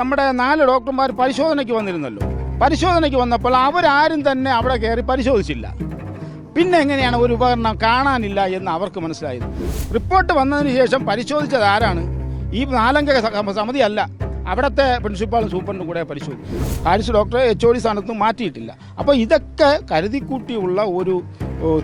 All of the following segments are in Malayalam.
നമ്മുടെ നാല് ഡോക്ടർമാർ പരിശോധനയ്ക്ക് വന്നിരുന്നല്ലോ. പരിശോധനയ്ക്ക് വന്നപ്പോൾ അവരാരും തന്നെ അവിടെ കയറി പരിശോധിച്ചില്ല. പിന്നെ എങ്ങനെയാണ് ഒരു ഉപകരണം കാണാനില്ല എന്ന് അവർക്ക് മനസ്സിലായത്? റിപ്പോർട്ട് വന്നതിന് ശേഷം പരിശോധിച്ചത് ആരാണ്? ഈ നാലംഗ സമിതി അല്ല അവിടുത്തെ പ്രിൻസിപ്പാളും സൂപ്രണ്ടും കൂടെ പരിശോധിച്ചു. ഹാരിസ് ഡോക്ടറെ എച്ച് ഒ ഡി സ്ഥാനത്തും മാറ്റിയിട്ടില്ല. അപ്പോൾ ഇതൊക്കെ കരുതിക്കൂട്ടിയുള്ള ഒരു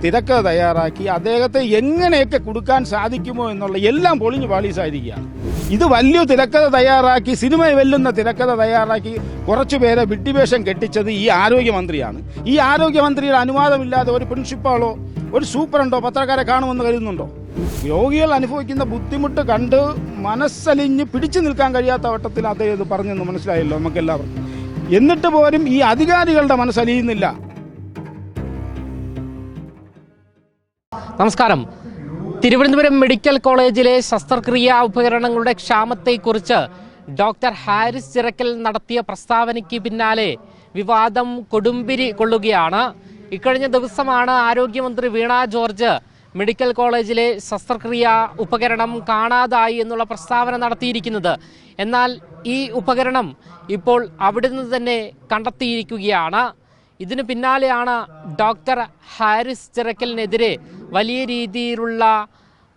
തിരക്കഥ തയ്യാറാക്കി അദ്ദേഹത്തെ എങ്ങനെയൊക്കെ കൊടുക്കാൻ സാധിക്കുമോ എന്നുള്ള എല്ലാം പൊളിഞ്ഞു പാളീസായിരിക്കുകയാണ്. ഇത് വലിയ തിരക്കഥ തയ്യാറാക്കി സിനിമ വെല്ലുന്ന തിരക്കഥ തയ്യാറാക്കി കുറച്ചു പേരെ വിഡ്ഢിവേഷം കെട്ടിച്ചത് ഈ ആരോഗ്യമന്ത്രിയാണ്. ഈ ആരോഗ്യമന്ത്രിയുടെ അനുവാദമില്ലാതെ ഒരു പ്രിൻസിപ്പാളോ ഒരു സൂപ്രണ്ടോ പത്രക്കാരെ കാണുമെന്ന് കരുതുന്നുണ്ടോ? രോഗികൾ അനുഭവിക്കുന്ന ബുദ്ധിമുട്ട് കണ്ട് മനസ്സലിഞ്ഞ് പിടിച്ചു നിൽക്കാൻ കഴിയാത്ത വട്ടത്തിൽ അദ്ദേഹം ഇത് പറഞ്ഞെന്ന് മനസ്സിലായല്ലോ നമുക്കെല്ലാവർക്കും. എന്നിട്ട് പോലും ഈ അധികാരികളുടെ മനസ്സലിയുന്നില്ല. നമസ്കാരം. തിരുവനന്തപുരം മെഡിക്കൽ കോളേജിലെ ശസ്ത്രക്രിയാ ഉപകരണങ്ങളുടെ ക്ഷാമത്തെക്കുറിച്ച് ഡോക്ടർ ഹാരിസ് ചിറക്കൽ നടത്തിയ പ്രസ്താവനയ്ക്ക് പിന്നാലെ വിവാദം കൊടുമ്പിരി കൊള്ളുകയാണ്. ഇക്കഴിഞ്ഞ ദിവസമാണ് ആരോഗ്യമന്ത്രി വീണ ജോർജ് മെഡിക്കൽ കോളേജിലെ ശസ്ത്രക്രിയാ ഉപകരണം കാണാതായി എന്നുള്ള പ്രസ്താവന നടത്തിയിരിക്കുന്നത്. എന്നാൽ ഈ ഉപകരണം ഇപ്പോൾ അവിടെ നിന്ന് തന്നെ കണ്ടെത്തിയിരിക്കുകയാണ്. ഇതിനു പിന്നാലെയാണ് ഡോക്ടർ ഹാരിസ് ചിറക്കലിനെതിരെ വലിയ രീതിയിലുള്ള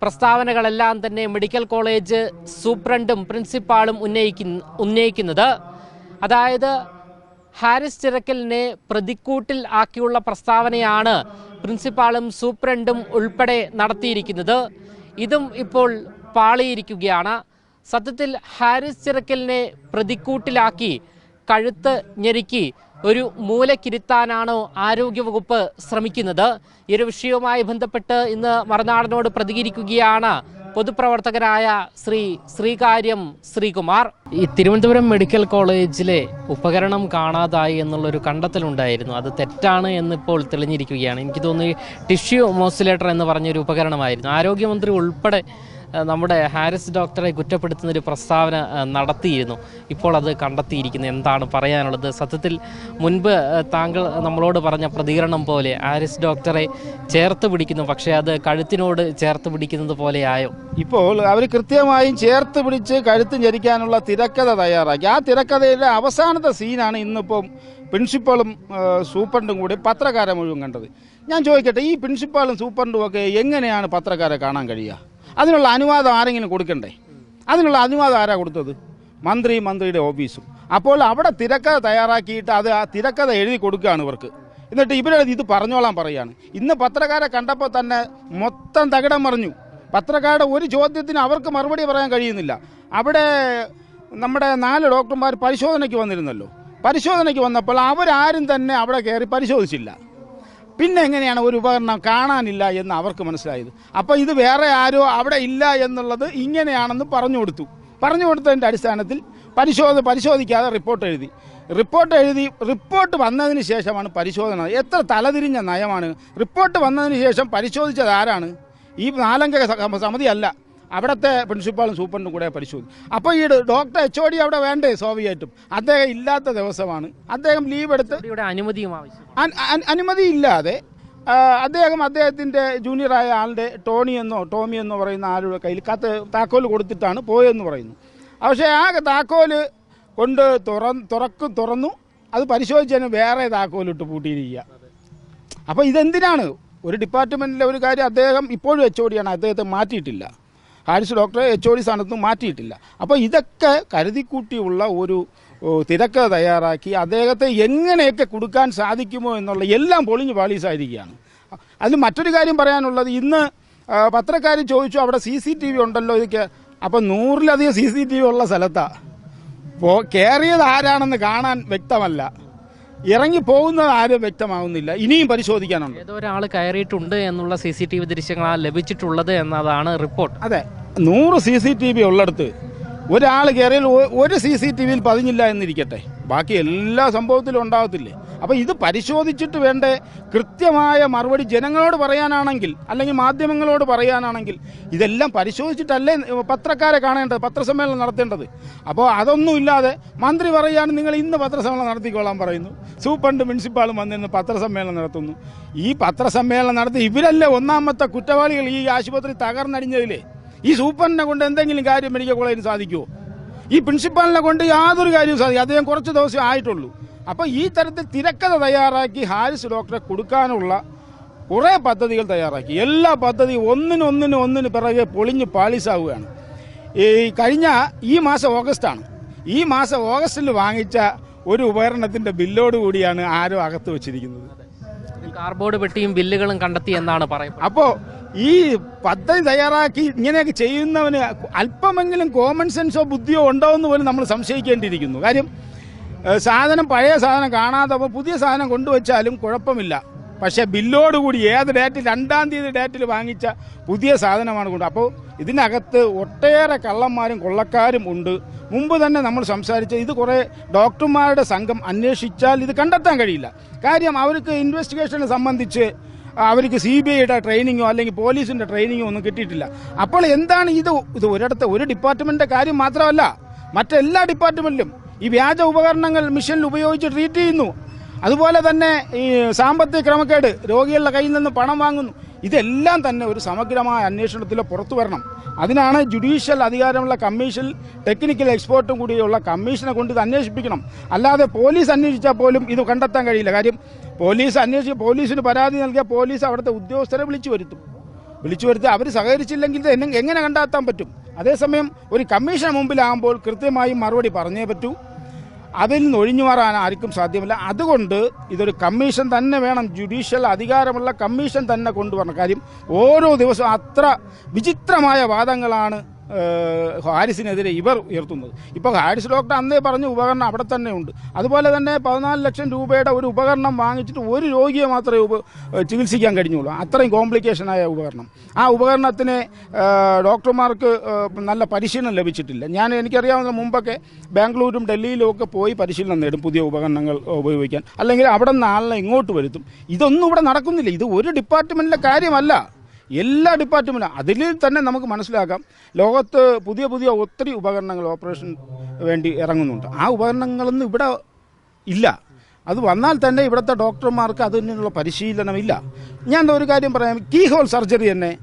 പ്രസ്താവനകളെല്ലാം തന്നെ മെഡിക്കൽ കോളേജ് സൂപ്രണ്ടും പ്രിൻസിപ്പാളും ഉന്നയിക്കുന്ന ഉന്നയിക്കുന്നത്. അതായത് ഹാരിസ് ചിറക്കലിനെ പ്രതിക്കൂട്ടിൽ ആക്കിയുള്ള പ്രസ്താവനയാണ് പ്രിൻസിപ്പാളും സൂപ്രണ്ടും ഉൾപ്പെടെ നടത്തിയിരിക്കുന്നത്. ഇതും ഇപ്പോൾ പാളിയിരിക്കുകയാണ്. സത്യത്തിൽ ഹാരിസ് ചിറക്കലിനെ പ്രതിക്കൂട്ടിലാക്കി കഴുത്ത് ഞെരുക്കി ഒരു മൂലക്കിരുത്താനാണോ ആരോഗ്യവകുപ്പ് ശ്രമിക്കുന്നത്? ഈ ഒരു വിഷയവുമായി ബന്ധപ്പെട്ട് ഇന്ന് മറുനാടനോട് പ്രതികരിക്കുകയാണ് പൊതുപ്രവർത്തകരായ ശ്രീ ശ്രീകാര്യം ശ്രീകുമാർ. ഈ തിരുവനന്തപുരം മെഡിക്കൽ കോളേജിലെ ഉപകരണം കാണാതായി എന്നുള്ളൊരു കണ്ടെത്തലുണ്ടായിരുന്നു. അത് തെറ്റാണ് എന്നിപ്പോൾ തെളിഞ്ഞിരിക്കുകയാണ്. എനിക്ക് തോന്നുന്നു ടിഷ്യൂ മോസിലേറ്റർ എന്ന് പറഞ്ഞൊരു ഉപകരണമായിരുന്നു. ആരോഗ്യമന്ത്രി ഉൾപ്പെടെ നമ്മുടെ ഹാരിസ് ഡോക്ടറെ കുറ്റപ്പെടുത്തുന്ന ഒരു പ്രസ്താവന നടത്തിയിരുന്നു. ഇപ്പോൾ അത് കണ്ടെത്തിയിരിക്കുന്നു. എന്താണ് പറയാനുള്ളത്? സത്യത്തിൽ മുൻപ് താങ്കൾ നമ്മളോട് പറഞ്ഞ പ്രതികരണം പോലെ ഹാരിസ് ഡോക്ടറെ ചേർത്ത് പിടിക്കുന്നു. പക്ഷേ അത് കഴുത്തിനോട് ചേർത്ത് പിടിക്കുന്നത് പോലെയായോ? ഇപ്പോൾ അവർ കൃത്യമായും ചേർത്ത് പിടിച്ച് കഴുത്ത് ഞെരിക്കാനുള്ള തിരക്കഥ തയ്യാറാക്കി. ആ തിരക്കഥയിലെ അവസാനത്തെ സീനാണ് ഇന്നിപ്പം പ്രിൻസിപ്പളും സൂപ്രണ്ടും കൂടി പത്രക്കാരെ മുഴുവൻ കണ്ടത്. ഞാൻ ചോദിക്കട്ടെ ഈ പ്രിൻസിപ്പാളും സൂപ്രണ്ടും ഒക്കെ എങ്ങനെയാണ് പത്രക്കാരെ കാണാൻ കഴിയുക? അതിനുള്ള അനുവാദം ആരെങ്കിലും കൊടുക്കണ്ടേ? അതിനുള്ള അനുവാദം ആരാ കൊടുത്തത്? മന്ത്രി മന്ത്രിയുടെ ഓഫീസും. അപ്പോൾ അവിടെ തിരക്കഥ തയ്യാറാക്കിയിട്ട് അത് ആ തിരക്കഥ എഴുതി കൊടുക്കുകയാണ് ഇവർക്ക്. എന്നിട്ട് ഇവരുടെ ഇത് പറഞ്ഞോളാൻ പറയുകയാണ് ഇന്ന് പത്രക്കാരെ കണ്ടപ്പോൾ തന്നെ മൊത്തം തകിടം മറിഞ്ഞു. പത്രക്കാരുടെ ഒരു ചോദ്യത്തിന് അവർക്ക് മറുപടി പറയാൻ കഴിയുന്നില്ല. അവിടെ നമ്മുടെ നാല് ഡോക്ടർമാർ പരിശോധനയ്ക്ക് വന്നിരുന്നല്ലോ. പരിശോധനയ്ക്ക് വന്നപ്പോൾ അവരാരും തന്നെ അവിടെ കയറി പരിശോധിച്ചില്ല. പിന്നെ എങ്ങനെയാണ് ഒരു ഉപകരണം കാണാനില്ല എന്ന് അവർക്ക് മനസ്സിലായത്? അപ്പോൾ ഇത് വേറെ ആരോ അവിടെ ഇല്ല എന്നുള്ളത് ഇങ്ങനെയാണെന്ന് പറഞ്ഞു കൊടുത്തു. പറഞ്ഞു കൊടുത്തതിന്റെ അടിസ്ഥാനത്തിൽ പരിശോധന പരിശോധിക്കാതെ റിപ്പോർട്ട് എഴുതി. റിപ്പോർട്ട് എഴുതി റിപ്പോർട്ട് വന്നതിന് ശേഷമാണ് പരിശോധന. എത്ര തലതിരിഞ്ഞ നയമാണ്. റിപ്പോർട്ട് വന്നതിന് ശേഷം പരിശോധിച്ചത് ആരാണ്? ഈ നാലംഗ സമിതിയല്ല അവിടുത്തെ പ്രിൻസിപ്പാളും സൂപ്രണ്ടും കൂടെ പരിശോധിച്ചു അപ്പോൾ ഈ ഡോക്ടർ എച്ച് ഒ ഡി അവിടെ വേണ്ടേ സ്വാഭാവികമായിട്ടും? അദ്ദേഹം ഇല്ലാത്ത ദിവസമാണ്. അദ്ദേഹം ലീവ് എടുത്ത് ഇവിടെ അനുമതിയും അനുമതി ഇല്ലാതെ അദ്ദേഹം അദ്ദേഹത്തിന്റെ ജൂനിയറായ ആളുടെ ടോണി എന്നോ ടോമി എന്നോ പറയുന്ന ആളുടെ കയ്യിൽ കത്ത് താക്കോൽ കൊടുത്തിട്ടാണ് പോയെന്ന് പറയുന്നു. പക്ഷേ ആ താക്കോൽ കൊണ്ട് തുറ തുറക്കും തുറന്നു. അത് പരിശോധിച്ചതിന് വേറെ താക്കോലിട്ട് പൂട്ടിയിരിക്കുക. അപ്പോൾ ഇതെന്തിനാണ്? ഒരു ഡിപ്പാർട്ട്മെന്റിലെ ഒരു കാര്യം അദ്ദേഹം ഇപ്പോഴും എച്ച് ഒ ഡിയാണ് അദ്ദേഹത്തെ മാറ്റിയിട്ടില്ല. ഹാരിസ് ഡോക്ടറെ എച്ച് ഒ ഡി സ്ഥാനത്തും മാറ്റിയിട്ടില്ല. അപ്പോൾ ഇതൊക്കെ കരുതിക്കൂട്ടിയുള്ള ഒരു തിരക്ക് തയ്യാറാക്കി അദ്ദേഹത്തെ എങ്ങനെയൊക്കെ കൊടുക്കാൻ സാധിക്കുമോ എന്നുള്ള എല്ലാം പൊളിഞ്ഞ് പാളീസായിരിക്കുകയാണ്. അതിൽ മറ്റൊരു കാര്യം പറയാനുള്ളത് ഇന്ന് പത്രക്കാർ ചോദിച്ചു അവിടെ സി സി ടി വി ഉണ്ടല്ലോ ഇതൊക്കെ. അപ്പം നൂറിലധികം സി സി ടി വി ഉള്ള സ്ഥലത്താണ് കയറിയത് ആരാണെന്ന് കാണാൻ വ്യക്തമല്ല. ഇറങ്ങി പോകുന്നത് ആരും വ്യക്തമാകുന്നില്ല ഇനിയും പരിശോധിക്കാനുണ്ട്. ഏതോ ഒരാൾ കയറിയിട്ടുണ്ട് എന്നുള്ള സി സി ടി വി ദൃശ്യങ്ങളാണ് ലഭിച്ചിട്ടുള്ളത് എന്നതാണ് റിപ്പോർട്ട്. അതെ നൂറ് സി സി ടി വി ഉള്ളിടത്ത് ഒരാൾ കയറിയാൽ ഒരു സി സി ടി വിയിൽ പതിഞ്ഞില്ല എന്നിരിക്കട്ടെ. ബാക്കി എല്ലാ സംഭവത്തിലും ഉണ്ടാകത്തില്ലേ അപ്പോൾ ഇത് പരിശോധിച്ചിട്ട് വേണ്ടേ? കൃത്യമായ മറുപടി ജനങ്ങളോട് പറയാനാണെങ്കിൽ അല്ലെങ്കിൽ മാധ്യമങ്ങളോട് പറയാനാണെങ്കിൽ ഇതെല്ലാം പരിശോധിച്ചിട്ടല്ലേ പത്രക്കാരെ കാണേണ്ടത് പത്രസമ്മേളനം നടത്തേണ്ടത്? അപ്പോൾ അതൊന്നുമില്ലാതെ മന്ത്രി പറയുകയാണ് നിങ്ങൾ ഇന്ന് പത്രസമ്മേളനം നടത്തിക്കൊള്ളാൻ പറയുന്നു. സൂപ്രണ്ട് പ്രിൻസിപ്പാളും വന്നിരുന്ന് പത്രസമ്മേളനം നടത്തുന്നു. ഈ പത്രസമ്മേളനം നടത്തി ഇവരല്ലേ ഒന്നാമത്തെ കുറ്റവാളികൾ ഈ ആശുപത്രി തകർന്നടിഞ്ഞതിലേ? ഈ സൂപ്പറിനെ കൊണ്ട് എന്തെങ്കിലും കാര്യം മെഡിക്കൽ കോളേജിന് സാധിക്കുമോ ഈ പ്രിൻസിപ്പാളിനെ കൊണ്ട് യാതൊരു കാര്യവും സാധിക്കും അദ്ദേഹം കുറച്ച് ദിവസം ആയിട്ടുള്ളൂ. അപ്പോൾ ഈ തരത്തിൽ തിരക്കഥ തയ്യാറാക്കി ഹാരിസ് ഡോക്ടറെ കൊടുക്കാനുള്ള കുറേ പദ്ധതികൾ തയ്യാറാക്കി. എല്ലാ പദ്ധതിയും ഒന്നിനും ഒന്നിനും ഒന്നിന് പിറകെ പൊളിഞ്ഞ് പാളിസാവുകയാണ്. ഈ കഴിഞ്ഞ ഈ മാസം ഓഗസ്റ്റാണ്. ഈ മാസം ഓഗസ്റ്റിൽ വാങ്ങിച്ച ഒരു ഉപകരണത്തിന്റെ ബില്ലോട് കൂടിയാണ് ആരോ അകത്ത് വെച്ചിരിക്കുന്നത്. കാർബോർഡ് പെട്ടിയും ബില്ലുകളും കണ്ടെത്തി എന്നാണ് പറയുന്നത്. അപ്പോൾ ഈ പദ്ധതി തയ്യാറാക്കി ഇങ്ങനെയൊക്കെ ചെയ്യുന്നവന് അല്പമെങ്കിലും കോമൺ സെൻസോ ബുദ്ധിയോ ഉണ്ടോ എന്ന് പോലും നമ്മൾ സംശയിക്കേണ്ടിയിരിക്കുന്നു. കാര്യം സാധനം പഴയ സാധനം കാണാത്തപ്പോൾ പുതിയ സാധനം കൊണ്ടുവച്ചാലും കുഴപ്പമില്ല. പക്ഷേ ബില്ലോടുകൂടി ഏത് ഡേറ്റിൽ രണ്ടാം തീയതി ഡേറ്റിൽ വാങ്ങിച്ച പുതിയ സാധനമാണ് കൊണ്ട് അപ്പോൾ ഇതിനകത്ത് ഒട്ടേറെ കള്ളന്മാരും കൊള്ളക്കാരും ഉണ്ട്. മുമ്പ് തന്നെ നമ്മൾ സംസാരിച്ച ഇത് കുറേ ഡോക്ടർമാരുടെ സംഘം അന്വേഷിച്ചാൽ ഇത് കണ്ടെത്താൻ കഴിയില്ല. കാര്യം അവർക്ക് ഇൻവെസ്റ്റിഗേഷനെ സംബന്ധിച്ച് അവർക്ക് സി ബി ഐയുടെ ട്രെയിനിങ്ങോ അല്ലെങ്കിൽ പോലീസിന്റെ ട്രെയിനിങ്ങോ ഒന്നും കിട്ടിയിട്ടില്ല. അപ്പോൾ എന്താണ് ഇത്? ഇത് ഒരിടത്ത് ഒരു ഡിപ്പാർട്ട്മെന്റിന്റെ കാര്യം മാത്രമല്ല. മറ്റെല്ലാ ഡിപ്പാർട്ട്മെന്റിലും ഈ വ്യാജ ഉപകരണങ്ങൾ മിഷനിൽ ഉപയോഗിച്ച് ട്രീറ്റ് ചെയ്യുന്നു. അതുപോലെ തന്നെ ഈ സാമ്പത്തിക ക്രമക്കേട് രോഗികളുടെ കയ്യിൽ നിന്ന് പണം വാങ്ങുന്നു. ഇതെല്ലാം തന്നെ ഒരു സമഗ്രമായ അന്വേഷണത്തിൽ പുറത്തു വരണം അതിനാണ് ജുഡീഷ്യൽ അധികാരമുള്ള കമ്മീഷൻ ടെക്നിക്കൽ എക്സ്പേർട്ടും കൂടിയുള്ള കമ്മീഷനെ കൊണ്ട് ഇത് അന്വേഷിപ്പിക്കണം. അല്ലാതെ പോലീസ് അന്വേഷിച്ചാൽ പോലും ഇത് കണ്ടെത്താൻ കഴിയില്ല. കാര്യം പോലീസ് അന്വേഷിച്ച് പോലീസിന് പരാതി നൽകിയ പോലീസ് അവിടുത്തെ ഉദ്യോഗസ്ഥരെ വിളിച്ചു വരുത്തും. വിളിച്ചു വരുത്തി അവർ സഹകരിച്ചില്ലെങ്കിൽ എങ്ങനെ കണ്ടെത്താൻ പറ്റും? അതേസമയം ഒരു കമ്മീഷൻ മുമ്പിലാകുമ്പോൾ കൃത്യമായും മറുപടി പറഞ്ഞേ പറ്റൂ. അതിൽ നിന്ന് ഒഴിഞ്ഞു മാറാൻ ആർക്കും സാധ്യമല്ല. അതുകൊണ്ട് ഇതൊരു കമ്മീഷൻ തന്നെ വേണം. ജുഡീഷ്യൽ അധികാരമുള്ള കമ്മീഷൻ തന്നെ കൊണ്ടുവരണം. കാര്യം ഓരോ ദിവസവും അത്ര വിചിത്രമായ വാദങ്ങളാണ് ഹാരിസിനെതിരെ ഇവർ ഉയർത്തുന്നത്. ഇപ്പോൾ ഹാരിസ് ഡോക്ടർ അന്നേ പറഞ്ഞ ഉപകരണം അവിടെ തന്നെ ഉണ്ട്. അതുപോലെ തന്നെ പതിനാല് ലക്ഷം രൂപയുടെ ഒരു ഉപകരണം വാങ്ങിച്ചിട്ട് ഒരു രോഗിയെ മാത്രമേ ഉപ ചികിത്സിക്കാൻ കഴിഞ്ഞുള്ളൂ. അത്രയും കോംപ്ലിക്കേഷനായ ഉപകരണം. ആ ഉപകരണത്തിന് ഡോക്ടർമാർക്ക് നല്ല പരിശീലനം ലഭിച്ചിട്ടില്ല. ഞാൻ എനിക്കറിയാവുന്ന മുമ്പൊക്കെ ബാംഗ്ലൂരും ഡൽഹിയിലും ഒക്കെ പോയി പരിശീലനം നേടും പുതിയ ഉപകരണങ്ങൾ ഉപയോഗിക്കാൻ. അല്ലെങ്കിൽ അവിടെ നിന്ന് ആളിനെ ഇങ്ങോട്ട് വരുത്തും. ഇതൊന്നും ഇവിടെ നടക്കുന്നില്ല. ഇത് ഒരു ഡിപ്പാർട്ട്മെന്റിലെ കാര്യമല്ല. എല്ലാ ഡിപ്പാർട്ട്മെന്റും അതിൽ തന്നെ നമുക്ക് മനസ്സിലാക്കാം. ലോകത്ത് പുതിയ പുതിയ ഒത്തിരി ഉപകരണങ്ങൾ ഓപ്പറേഷൻ വേണ്ടി ഇറങ്ങുന്നുണ്ട്. ആ ഉപകരണങ്ങളൊന്നും ഇവിടെ ഇല്ല. അത് വന്നാൽ തന്നെ ഇവിടുത്തെ ഡോക്ടർമാർക്ക് അതിനുള്ള പരിശീലനമില്ല. ഞാൻ ഒരു കാര്യം പറയാം. കീ ഹോൾ സർജറി തന്നെ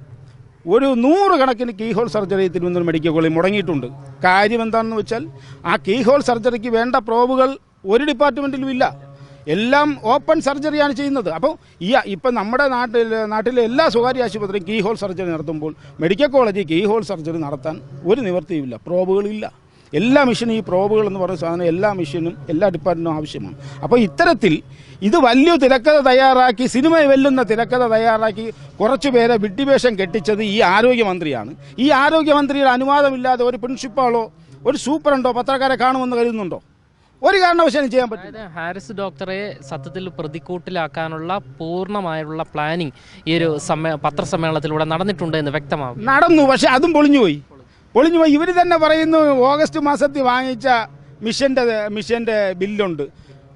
ഒരു നൂറുകണക്കിന് keyhole surgery Thiruvananthapuram medical college മുടങ്ങിയിട്ടുണ്ട്. കാര്യം എന്താണെന്ന് വെച്ചാൽ ആ കീ ഹോൾ സർജറിക്ക് വേണ്ട പ്രോബുകൾ ഒരു ഡിപ്പാർട്ട്മെന്റിലും ഇല്ല. എല്ലാം ഓപ്പൺ സർജറിയാണ് ചെയ്യുന്നത്. അപ്പോൾ ഈ ഇപ്പം നമ്മുടെ നാട്ടിൽ നാട്ടിലെ എല്ലാ സ്വകാര്യ ആശുപത്രിയും കീ ഹോൾ സർജറി നടത്തുമ്പോൾ മെഡിക്കൽ കോളേജിൽ കീ ഹോൾ സർജറി നടത്താൻ ഒരു നിവൃത്തിയുമില്ല. പ്രോബുകളില്ല. എല്ലാ മിഷനും ഈ പ്രോബുകൾ എന്ന് പറയുന്ന സാധനം എല്ലാ മിഷനും എല്ലാ ഡിപ്പാർട്ട്മെന്റും ആവശ്യമാണ്. അപ്പോൾ ഇത്തരത്തിൽ ഇത് വലിയ തിരക്കഥ തയ്യാറാക്കി സിനിമ വെല്ലുന്ന തിരക്കഥ തയ്യാറാക്കി കുറച്ചു പേരെ വിഡ്ഢിവേഷം കെട്ടിച്ചത് ഈ ആരോഗ്യമന്ത്രിയാണ്. ഈ ആരോഗ്യമന്ത്രിയുടെ അനുവാദമില്ലാതെ ഒരു പ്രിൻസിപ്പാളോ ഒരു സൂപ്രണ്ടോ പത്രക്കാരെ കാണുമെന്ന് കരുതുന്നുണ്ടോ? ഒരു കാരണവശാലും ചെയ്യാൻ പറ്റും അതായത് ഹാരിസ് ഡോക്ടറെ സത്യത്തിൽ പ്രതിക്കൂട്ടിലാക്കാനുള്ള പൂർണമായുള്ള പ്ലാനിങ് ഈ ഒരു സമ്മേ പത്രസമ്മേളനത്തിലൂടെ നടന്നിട്ടുണ്ട് എന്ന് വ്യക്തമാകും നടന്നു പക്ഷെ അതും പൊളിഞ്ഞുപോയി. പൊളിഞ്ഞുപോയി. ഇവർ തന്നെ പറയുന്നു ഓഗസ്റ്റ് മാസത്തിൽ വാങ്ങിച്ച മിഷന്റെ മിഷന്റെ ബില്ലുണ്ട്.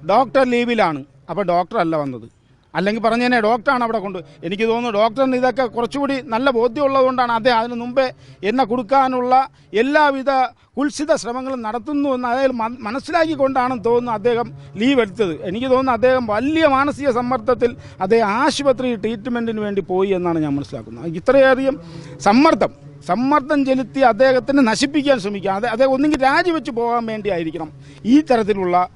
ഡോക്ടർ ലീവിലാണ്. അപ്പോൾ ഡോക്ടർ അല്ല വന്നത്. അല്ലെങ്കിൽ പറഞ്ഞു തന്നെ ഡോക്ടറാണ് അവിടെ കൊണ്ട് എനിക്ക് തോന്നുന്നു ഡോക്ടറിന് ഇതൊക്കെ കുറച്ചുകൂടി നല്ല ബോധ്യമുള്ളതുകൊണ്ടാണ് അദ്ദേഹം അതിന് മുമ്പേ എന്നെ കൊടുക്കാനുള്ള എല്ലാവിധ കുൽസിത ശ്രമങ്ങളും നടത്തുന്നു എന്ന് അതായത് മന- മനസ്സിലാക്കിക്കൊണ്ടാണെന്ന് തോന്നുന്നു അദ്ദേഹം ലീവ് എടുത്തത്. എനിക്ക് തോന്നുന്നു അദ്ദേഹം വലിയ മാനസിക സമ്മർദ്ദത്തിൽ അദ്ദേഹം ആശുപത്രി ട്രീറ്റ്മെന്റിന് വേണ്ടി പോയി എന്നാണ് ഞാൻ മനസ്സിലാക്കുന്നത്. ഇത്രയധികം സമ്മർദ്ദം. സമ്മർദ്ദം ചെലുത്തി അദ്ദേഹത്തിനെ നശിപ്പിക്കാൻ ശ്രമിക്കുക. അത് അദ്ദേഹം ഒന്നെങ്കിൽ രാജിവെച്ച് പോകാൻ വേണ്ടിയായിരിക്കണം ഈ തരത്തിലുള്ള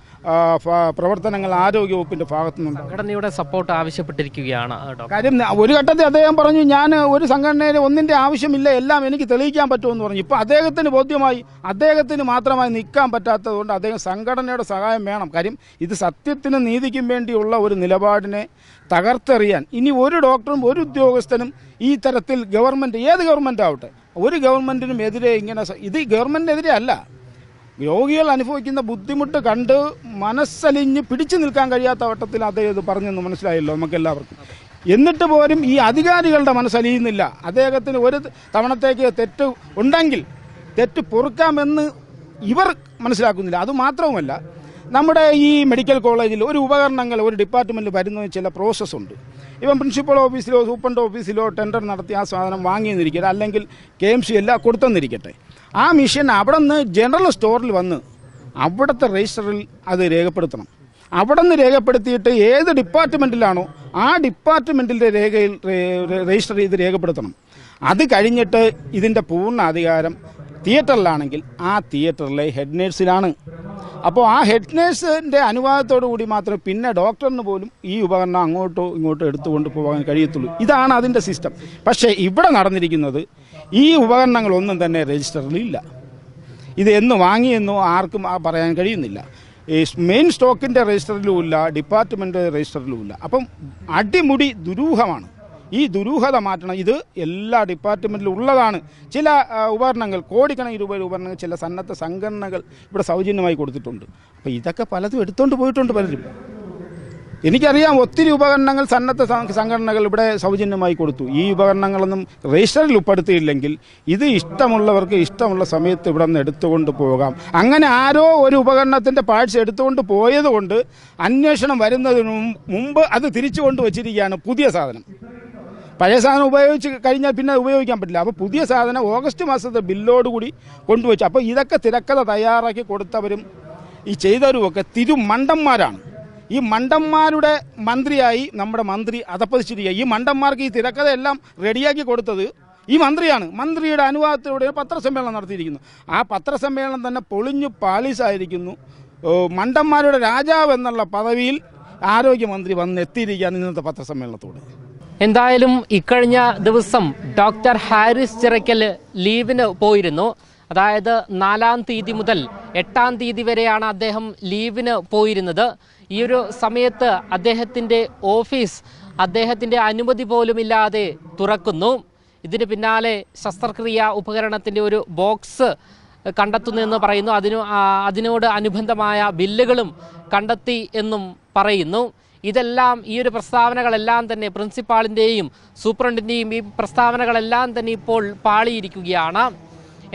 പ്രവർത്തനങ്ങൾ ആരോഗ്യവകുപ്പിന്റെ ഭാഗത്തു നിന്നുണ്ട് സംഘടനയുടെ സപ്പോർട്ട് ആവശ്യപ്പെട്ടിരിക്കുകയാണ് കാര്യം ഒരു ഘട്ടത്തിൽ അദ്ദേഹം പറഞ്ഞു ഞാൻ ഒരു സംഘടനയിൽ ഒന്നിന്റെ ആവശ്യമില്ല എല്ലാം എനിക്ക് തെളിയിക്കാൻ പറ്റുമെന്ന് പറഞ്ഞു. ഇപ്പൊ അദ്ദേഹത്തിന് ബോധ്യമായി അദ്ദേഹത്തിന് മാത്രമായി നിൽക്കാൻ പറ്റാത്തതുകൊണ്ട് അദ്ദേഹം സംഘടനയുടെ സഹായം വേണം. കാര്യം ഇത് സത്യത്തിനും നീതിക്കും വേണ്ടിയുള്ള ഒരു നിലപാടിനെ തകർത്തെറിയാൻ ഇനി ഒരു ഡോക്ടറും ഒരു ഉദ്യോഗസ്ഥനും ഈ തരത്തിൽ ഗവൺമെന്റ് ഏത് ഗവൺമെന്റ് ആവട്ടെ ഒരു ഗവൺമെന്റിനും എതിരെ ഇങ്ങനെ ഇത് ഗവൺമെന്റിനെതിരെ അല്ല. രോഗികൾ അനുഭവിക്കുന്ന ബുദ്ധിമുട്ട് കണ്ട് മനസ്സലിഞ്ഞ് പിടിച്ചു നിൽക്കാൻ കഴിയാത്ത വട്ടത്തിൽ അദ്ദേഹം ഇത് പറഞ്ഞെന്ന് മനസ്സിലായല്ലോ നമുക്കെല്ലാവർക്കും. എന്നിട്ട് പോലും ഈ അധികാരികളുടെ മനസ്സലിയുന്നില്ല. അദ്ദേഹത്തിന് ഒരു തവണത്തേക്ക് തെറ്റ് ഉണ്ടെങ്കിൽ തെറ്റ് പൊറുക്കാമെന്ന് ഇവർ മനസ്സിലാക്കുന്നില്ല. അതുമാത്രവുമല്ല നമ്മുടെ ഈ മെഡിക്കൽ കോളേജിൽ ഒരു ഉപകരണങ്ങൾ ഒരു ഡിപ്പാർട്ട്മെന്റിൽ വരുന്ന ചില പ്രോസസ്സുണ്ട് ഇപ്പം പ്രിൻസിപ്പൽ ഓഫീസിലോ സൂപ്രണ്ട് ഓഫീസിലോ ടെൻഡർ നടത്തി ആ സാധനം വാങ്ങിയെന്നിരിക്കട്ടെ അല്ലെങ്കിൽ കെ എം സി എല്ലാം കൊടുത്തെന്നിരിക്കട്ടെ. ആ മിഷൻ അവിടെ നിന്ന് ജനറൽ സ്റ്റോറിൽ വന്ന് അവിടുത്തെ രജിസ്റ്ററിൽ അത് രേഖപ്പെടുത്തണം. അവിടെ നിന്ന് രേഖപ്പെടുത്തിയിട്ട് ഏത് ഡിപ്പാർട്ട്മെന്റിലാണോ ആ ഡിപ്പാർട്ട്മെന്റിന്റെ രേഖയിൽ രജിസ്റ്റർ ചെയ്ത് രേഖപ്പെടുത്തണം. അത് കഴിഞ്ഞിട്ട് ഇതിന്റെ പൂർണ അധികാരം തിയേറ്ററിലാണെങ്കിൽ ആ തിയേറ്ററിലെ ഹെഡ് നേഴ്സിലാണ് അപ്പോൾ ആ ഹെഡ് നേഴ്സിന്റെ അനുവാദത്തോടു കൂടി മാത്രമേ പിന്നെ ഡോക്ടറിന് പോലും ഈ ഉപകരണം അങ്ങോട്ടോ ഇങ്ങോട്ടോ എടുത്തുകൊണ്ട് പോകാൻ കഴിയത്തുള്ളൂ. ഇതാണ് അതിന്റെ സിസ്റ്റം പക്ഷേ ഇവിടെ നടന്നിരിക്കുന്നത് ഈ ഉപകരണങ്ങളൊന്നും തന്നെ രജിസ്റ്ററിലില്ല. ഇത് എന്ന് വാങ്ങിയെന്നോ ആർക്കും പറയാൻ കഴിയുന്നില്ല. ഈ മെയിൻ സ്റ്റോക്കിന്റെ രജിസ്റ്ററിലുമില്ല ഇല്ല രജിസ്റ്ററിലുമില്ല. അപ്പം അടിമുടി ദുരൂഹമാണ്. ഈ ദുരൂഹത മാറ്റണം. ഇത് എല്ലാ ഡിപ്പാർട്ട്മെന്റിലും ഉള്ളതാണ് ചില ഉപകരണങ്ങൾ കോടിക്കണക്കിന് രൂപയുടെ ഉപകരണങ്ങൾ ചില സന്നദ്ധ സംഘടനകൾ ഇവിടെ സൗജന്യമായി കൊടുത്തിട്ടുണ്ട്. അപ്പോൾ ഇതൊക്കെ പലതും എടുത്തുകൊണ്ട് പോയിട്ടുണ്ട് പലരും. എനിക്കറിയാം ഒത്തിരി ഉപകരണങ്ങൾ സന്നദ്ധ സംഘടനകൾ ഇവിടെ സൗജന്യമായി കൊടുത്തു. ഈ ഉപകരണങ്ങളൊന്നും രജിസ്റ്ററിൽ ഉൾപ്പെടുത്തിയില്ലെങ്കിൽ ഇത് ഇഷ്ടമുള്ളവർക്ക് ഇഷ്ടമുള്ള സമയത്ത് ഇവിടെ നിന്ന് എടുത്തുകൊണ്ട് പോകാം. അങ്ങനെ ആരോ ഒരു ഉപകരണത്തിന്റെ പാഴ്സ് എടുത്തുകൊണ്ട് പോയതുകൊണ്ട് അന്വേഷണം വരുന്നതിന് മുമ്പ് അത് തിരിച്ചു കൊണ്ട് വച്ചിരിക്കുകയാണ് പുതിയ സാധനം. പഴയ സാധനം ഉപയോഗിച്ച് കഴിഞ്ഞാൽ പിന്നെ ഉപയോഗിക്കാൻ പറ്റില്ല. അപ്പോൾ പുതിയ സാധനം ഓഗസ്റ്റ് മാസത്തെ ബില്ലോട് കൂടി കൊണ്ടുവച്ചു. അപ്പോൾ ഇതൊക്കെ തിരക്കഥ തയ്യാറാക്കി കൊടുത്തവരും ഈ ചെയ്തവരുമൊക്കെ തിരുമണ്ടന്മാരാണ്. ഈ മണ്ടന്മാരുടെ മന്ത്രിയായി നമ്മുടെ മന്ത്രി അതപ്പതിച്ചിരിക്കുക. ഈ മണ്ടന്മാർക്ക് ഈ തിരക്കഥയെല്ലാം റെഡിയാക്കി കൊടുത്തത് ഈ മന്ത്രിയാണ്. മന്ത്രിയുടെ അനുവാദത്തിലൂടെ പത്രസമ്മേളനം നടത്തിയിരിക്കുന്നു. ആ പത്രസമ്മേളനം തന്നെ പൊളിഞ്ഞു പാളീസായിരിക്കുന്നു. മണ്ടന്മാരുടെ രാജാവ് എന്നുള്ള പദവിയിൽ ആരോഗ്യമന്ത്രി വന്ന് എത്തിയിരിക്കുകയാണ് ഇന്നത്തെ പത്രസമ്മേളനത്തോട്. എന്തായാലും ഇക്കഴിഞ്ഞ ദിവസം ഡോക്ടർ ഹാരിസ് ചിറയ്ക്കൽ ലീവിന് പോയിരുന്നു. അതായത് നാലാം തീയതി മുതൽ എട്ടാം തീയതി വരെയാണ് അദ്ദേഹം ലീവിന് പോയിരുന്നത്. ഈ ഒരു സമയത്ത് അദ്ദേഹത്തിന്റെ ഓഫീസ് അദ്ദേഹത്തിന്റെ അനുമതി പോലും ഇല്ലാതെ തുറക്കുന്നു. ഇതിന് പിന്നാലെ ശസ്ത്രക്രിയ ഉപകരണത്തിന്റെ ഒരു ബോക്സ് കണ്ടെത്തുന്നു എന്ന് പറയുന്നു. അതിനു അതിനോട് അനുബന്ധമായ ബില്ലുകളും കണ്ടെത്തി എന്നും പറയുന്നു. ഇതെല്ലാം ഈ ഒരു പ്രസ്താവനകളെല്ലാം തന്നെ പ്രിൻസിപ്പാളിന്റെയും സൂപ്രണ്ടിന്റെയും ഈ പ്രസ്താവനകളെല്ലാം തന്നെ ഇപ്പോൾ പാളിയിരിക്കുകയാണ്.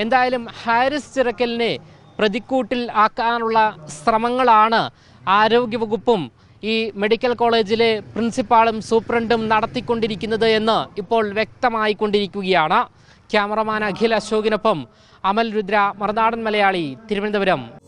എന്തായാലും ഹാരിസ് ചിറക്കലിനെ പ്രതിക്കൂട്ടിൽ ആക്കാനുള്ള ശ്രമങ്ങളാണ് ആരോഗ്യവകുപ്പും ഈ മെഡിക്കൽ കോളേജിലെ പ്രിൻസിപ്പാളും സൂപ്രണ്ടും നടത്തിക്കൊണ്ടിരിക്കുന്നത് എന്ന് ഇപ്പോൾ വ്യക്തമായിക്കൊണ്ടിരിക്കുകയാണ്. ക്യാമറമാൻ അഖിൽ അശോകിനൊപ്പം അമൽ രുദ്ര മറുനാടൻ മലയാളി തിരുവനന്തപുരം.